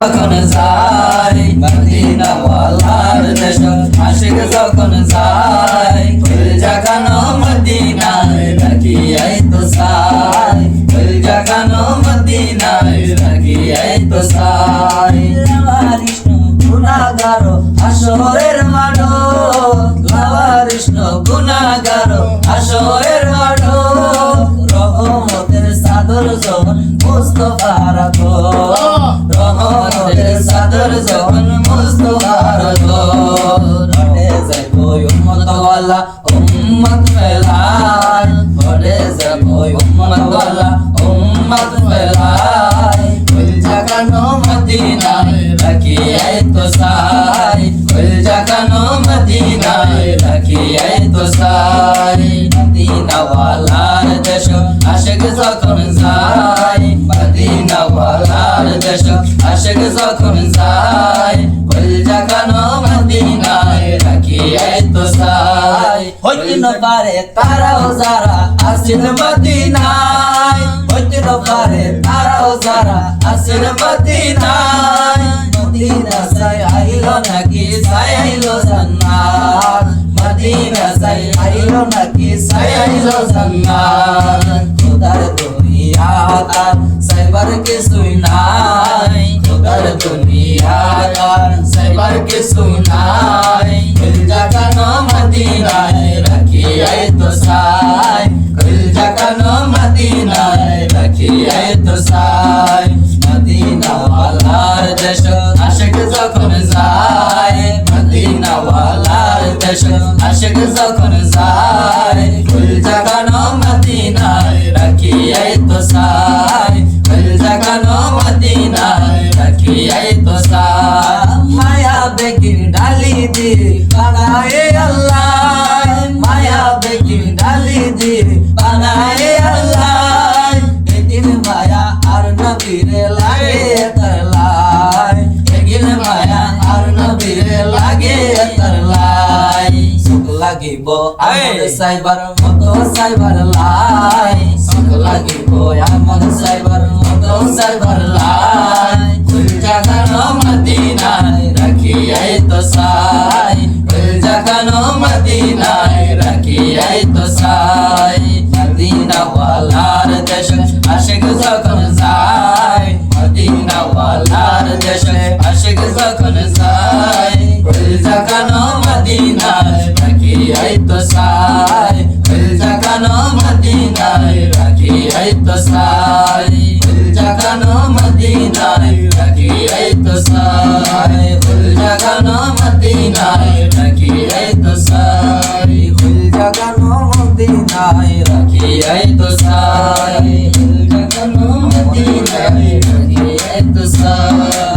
যখন যাই, মদিনা ওয়ালার দেশ, আশিক যখন যাই, ফুল জাগানো মদিনায় রাখি আই তো সাই। ফুল জাগানো মদিনায় রাখি আই তো সাই। আসরের মাডো লাবারিষ্ণ গুনাগারো আসরের সাদর যখন মুস্তফার রটে যাইব উম্মত ওয়ালা উম্মত ফেলাই রটে যাইব উম্মত ওয়ালা উম্মত ফেলাই কুল জাগানো মদিনায় রাখি আই তো সাই? কুল জাগানো মদিনায় রাখি আই তো সাই? মদিনা ওয়ালার দেশ আশিক যখন যাই পারে তারাও যারা আসিল মদিনায়। হইতে পারে তারাও যারা আসিল মদিনায়। মদিনা সাই আইলো নাকি সাই আইলো জান্নাত? মদিনা সাই আইলো নাকি সাই আইলো জান্নাত? খোদার দুনিয়া তার সাইবার কিছুই নাই। খোদার দুনিয়া তার সাইবার কিছুই নাই কুল জাগানো মদিনায় রাখি আই তো সাই। কুল জাগানো মদিনায় রাখি আই তো সাই। মদিনা ওয়ালার দেশ আশিক যখন যায় মদিনা ওয়ালার দেশ আশিক যখন যায়। কুল জাগানো দি বানায়ে আল্লাহ। মায়া বেগি ডালি দি বানায়ে আল্লাহ। এদিন মায়া আর নবীরে লাগে তরলাই। এগিন মায়া আর নবীরে লাগে তরলাই। সুখ লাগিব আমন সাইবার মতো সাইবার লাই। সুখ লাগিব আমন সাইবার মতো সাইবার লাই। রাখি আই তো সাই মদিনা ওয়ালার দেশ আশিক যখন যায় মদিনা ওয়ালার দেশ আশিক যখন যায় কুল জাগানো মদিনায় রাখি আই তো সাই কুল জাগানো মদিনায় রাখি সাই सा